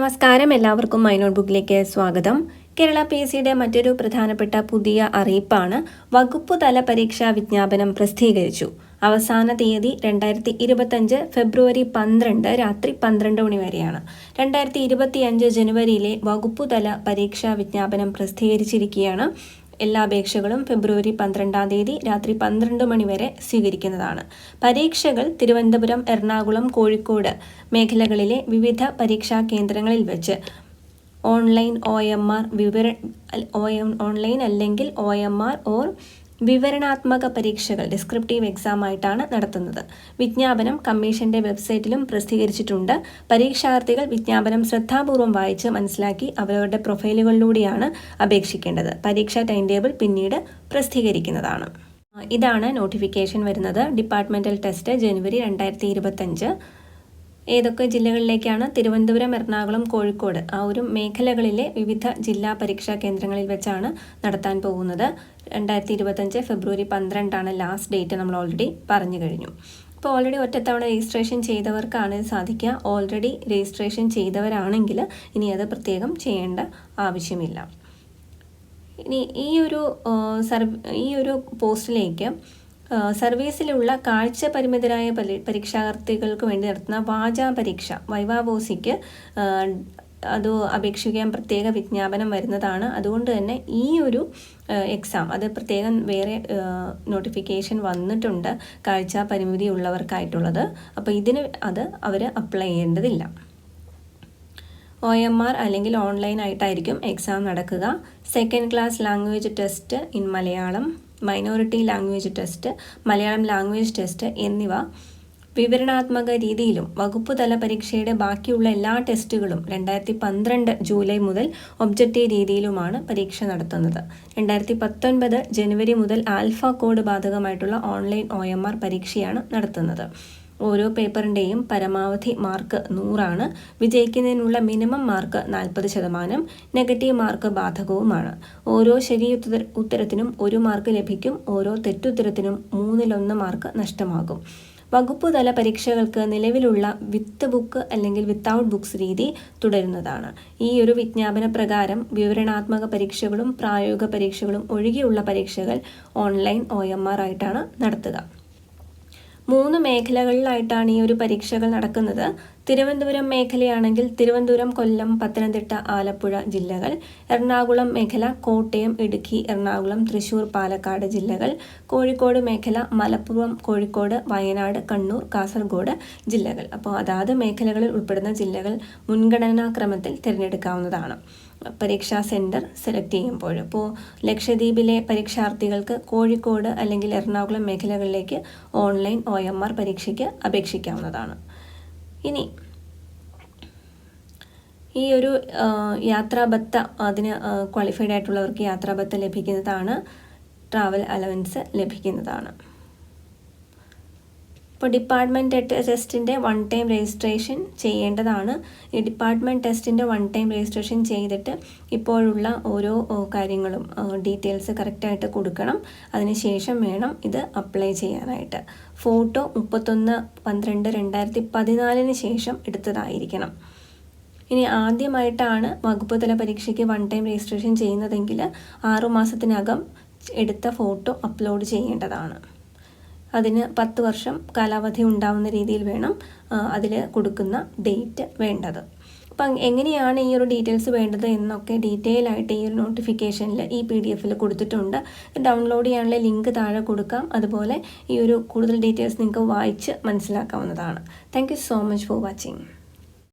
നമസ്കാരം. എല്ലാവർക്കും മൈ ബുക്കിലേക്ക് സ്വാഗതം. കേരള പി എസ് സിയുടെ മറ്റൊരു പ്രധാനപ്പെട്ട പുതിയ അറിയിപ്പാണ് വകുപ്പ് തല പരീക്ഷാ വിജ്ഞാപനം പ്രസിദ്ധീകരിച്ചു. അവസാന തീയതി രണ്ടായിരത്തി ഇരുപത്തഞ്ച് ഫെബ്രുവരി പന്ത്രണ്ട് രാത്രി പന്ത്രണ്ട് മണി വരെയാണ്. രണ്ടായിരത്തി ഇരുപത്തിയഞ്ച് ജനുവരിയിലെ വകുപ്പുതല പരീക്ഷാ വിജ്ഞാപനം പ്രസിദ്ധീകരിച്ചിരിക്കുകയാണ്. എല്ലാ അപേക്ഷകളും ഫെബ്രുവരി പന്ത്രണ്ടാം തീയതി രാത്രി പന്ത്രണ്ട് മണിവരെ സ്വീകരിക്കുന്നതാണ്. പരീക്ഷകൾ തിരുവനന്തപുരം എറണാകുളം കോഴിക്കോട് മേഖലകളിലെ വിവിധ പരീക്ഷാ കേന്ദ്രങ്ങളിൽ വെച്ച് ഓൺലൈൻ ഒ എം ആർ വിവര ഓൺലൈൻ അല്ലെങ്കിൽ ഒ എം ആർ ഓർ വിവരണാത്മക പരീക്ഷകൾ ഡിസ്ക്രിപ്റ്റീവ് എക്സാം ആയിട്ടാണ് നടത്തുന്നത്. വിജ്ഞാപനം കമ്മീഷന്റെ വെബ്സൈറ്റിലും പ്രസിദ്ധീകരിച്ചിട്ടുണ്ട്. പരീക്ഷാർത്ഥികൾ വിജ്ഞാപനം ശ്രദ്ധാപൂർവം വായിച്ച് മനസ്സിലാക്കി അവരവരുടെ പ്രൊഫൈലുകളിലൂടെയാണ് അപേക്ഷിക്കേണ്ടത്. പരീക്ഷാ ടൈം ടേബിൾ പിന്നീട് പ്രസിദ്ധീകരിക്കുന്നതാണ്. ഇതാണ് നോട്ടിഫിക്കേഷൻ വരുന്നത്. ഡിപ്പാർട്ട്മെന്റൽ ടെസ്റ്റ് ജനുവരി രണ്ടായിരത്തി ഇരുപത്തഞ്ച്. ഏതൊക്കെ ജില്ലകളിലേക്കാണ് തിരുവനന്തപുരം എറണാകുളം കോഴിക്കോട് ആ ഒരു മേഖലകളിലെ വിവിധ ജില്ലാ പരീക്ഷാ കേന്ദ്രങ്ങളിൽ വെച്ചാണ് നടത്താൻ പോകുന്നത്. രണ്ടായിരത്തി ഇരുപത്തഞ്ച് ഫെബ്രുവരി പന്ത്രണ്ടാണ് ലാസ്റ്റ് ഡേറ്റ് നമ്മൾ ഓൾറെഡി പറഞ്ഞു കഴിഞ്ഞു. ഇപ്പോൾ ഓൾറെഡി ഒറ്റത്തവണ രജിസ്ട്രേഷൻ ചെയ്തവർക്കാണ് ഇത് സാധിക്കുക. ഓൾറെഡി രജിസ്ട്രേഷൻ ചെയ്തവരാണെങ്കിൽ ഇനി അത് പ്രത്യേകം ചെയ്യേണ്ട ആവശ്യമില്ല. ഇനി ഈ ഒരു സർവ് ഈ ഒരു പോസ്റ്റിലേക്ക് സർവീസിലുള്ള കാഴ്ച പരിമിതരായ പരീക്ഷാർത്ഥികൾക്ക് വേണ്ടി നടത്തുന്ന വാചാ പരീക്ഷ വൈവാബോസിക്ക് അത് അപേക്ഷിക്കാൻ പ്രത്യേക വിജ്ഞാപനം വരുന്നതാണ്. അതുകൊണ്ട് തന്നെ ഈ ഒരു എക്സാം അത് പ്രത്യേകം വേറെ നോട്ടിഫിക്കേഷൻ വന്നിട്ടുണ്ട് കാഴ്ച പരിമിതി ഉള്ളവർക്കായിട്ടുള്ളത്. അപ്പോൾ ഇതിന് അത് അവർ അപ്ലൈ ചെയ്യേണ്ടതില്ല. ഒ എം ആർ അല്ലെങ്കിൽ ഓൺലൈൻ ആയിട്ടായിരിക്കും എക്സാം നടക്കുക. Second class language test in Malayalam minority language test Malayalam language test എന്നിവ വിവരണാത്മക രീതിയിലും വകുപ്പ് തല പരീക്ഷയുടെ ബാക്കിയുള്ള എല്ലാ ടെസ്റ്റുകളും രണ്ടായിരത്തി പന്ത്രണ്ട് ജൂലൈ മുതൽ ഒബ്ജക്റ്റീവ് രീതിയിലുമാണ് പരീക്ഷ നടത്തുന്നത്. രണ്ടായിരത്തി പത്തൊൻപത് ജനുവരി മുതൽ ആൽഫ കോഡ് ബാധകമായിട്ടുള്ള ഓൺലൈൻ ഒ പരീക്ഷയാണ് നടത്തുന്നത്. ഓരോ പേപ്പറിന്റെയും പരമാവധി മാർക്ക് നൂറാണ്. വിജയിക്കുന്നതിനുള്ള മിനിമം മാർക്ക് നാൽപ്പത് ശതമാനം. നെഗറ്റീവ് മാർക്ക് ബാധകവുമാണ്. ഓരോ ശരി ഉത്തരത്തിനും ഒരു മാർക്ക് ലഭിക്കും. ഓരോ തെറ്റുത്തരത്തിനും മൂന്നിലൊന്ന് മാർക്ക് നഷ്ടമാകും. വകുപ്പ് തല പരീക്ഷകൾക്ക് നിലവിലുള്ള വിത്ത് ബുക്ക് അല്ലെങ്കിൽ വിത്തൗട്ട് ബുക്സ് രീതി തുടരുന്നതാണ്. ഈ ഒരു വിജ്ഞാപന പ്രകാരം വിവരണാത്മക പരീക്ഷകളും പ്രായോഗിക പരീക്ഷകളും ഒഴികെയുള്ള പരീക്ഷകൾ ഓൺലൈൻ ഒ ആയിട്ടാണ് നടത്തുക. മൂന്ന് മേഖലകളിലായിട്ടാണ് ഈ ഒരു പരീക്ഷകൾ നടക്കുന്നത്. തിരുവനന്തപുരം മേഖലയാണെങ്കിൽ തിരുവനന്തപുരം കൊല്ലം പത്തനംതിട്ട ആലപ്പുഴ ജില്ലകൾ. എറണാകുളം മേഖല കോട്ടയം ഇടുക്കി എറണാകുളം തൃശൂർ പാലക്കാട് ജില്ലകൾ. കോഴിക്കോട് മേഖല മലപ്പുറം കോഴിക്കോട് വയനാട് കണ്ണൂർ കാസർഗോഡ് ജില്ലകൾ. അപ്പോൾ അതാത് മേഖലകളിൽ ഉൾപ്പെടുന്ന ജില്ലകൾ മുൻഗണനാക്രമത്തിൽ തിരഞ്ഞെടുക്കാവുന്നതാണ്. പരീക്ഷാ സെന്റർ സെലക്ട് ചെയ്യുമ്പോൾ. അപ്പോൾ ലക്ഷദ്വീപിലെ പരീക്ഷാർത്ഥികൾക്ക് കോഴിക്കോട് അല്ലെങ്കിൽ എറണാകുളം മേഖലകളിലേക്ക് ഓൺലൈൻ ഒ എം ആർ പരീക്ഷയ്ക്ക് അപേക്ഷിക്കാവുന്നതാണ്. ഇനി ഈ ഒരു യാത്രാബത്ത അതിന് ക്വാളിഫൈഡ് ആയിട്ടുള്ളവർക്ക് യാത്രാബത്ത ലഭിക്കുന്നതാണ് ട്രാവൽ അലവൻസ് ലഭിക്കുന്നതാണ്. ഇപ്പോൾ ഡിപ്പാർട്ട്മെന്റ് ടെസ്റ്റിന്റെ വൺ ടൈം രജിസ്ട്രേഷൻ ചെയ്യേണ്ടതാണ്. ഈ ഡിപ്പാർട്ട്മെന്റ് ടെസ്റ്റിന്റെ വൺ ടൈം രജിസ്ട്രേഷൻ ചെയ്തിട്ട് ഇപ്പോഴുള്ള ഓരോ കാര്യങ്ങളും ഡീറ്റെയിൽസ് കറക്റ്റായിട്ട് കൊടുക്കണം. അതിനുശേഷം വേണം ഇത് അപ്ലൈ ചെയ്യാനായിട്ട്. ഫോട്ടോ മുപ്പത്തൊന്ന് പന്ത്രണ്ട് രണ്ടായിരത്തി പതിനാലിന് ശേഷം എടുത്തതായിരിക്കണം. ഇനി ആദ്യമായിട്ടാണ് വകുപ്പ് തല പരീക്ഷയ്ക്ക് വൺ ടൈം രജിസ്ട്രേഷൻ ചെയ്യുന്നതെങ്കിൽ ആറുമാസത്തിനകം എടുത്ത ഫോട്ടോ അപ്ലോഡ് ചെയ്യേണ്ടതാണ്. അതിന് പത്ത് വർഷം കാലാവധി ഉണ്ടാവുന്ന രീതിയിൽ വേണം അതിൽ കൊടുക്കുന്ന ഡേറ്റ് വേണ്ടത്. അപ്പം എങ്ങനെയാണ് ഈ ഒരു ഡീറ്റെയിൽസ് വേണ്ടത് എന്നൊക്കെ ഡീറ്റെയിൽ ആയിട്ട് ഈ ഒരു നോട്ടിഫിക്കേഷനിൽ ഈ പി ഡി എഫിൽ കൊടുത്തിട്ടുണ്ട്. ഡൗൺലോഡ് ചെയ്യാനുള്ള ലിങ്ക് താഴെ കൊടുക്കാം. അതുപോലെ ഈ ഒരു കൂടുതൽ ഡീറ്റെയിൽസ് നിങ്ങൾക്ക് വായിച്ച് മനസ്സിലാക്കാവുന്നതാണ്. Thank so much for watching.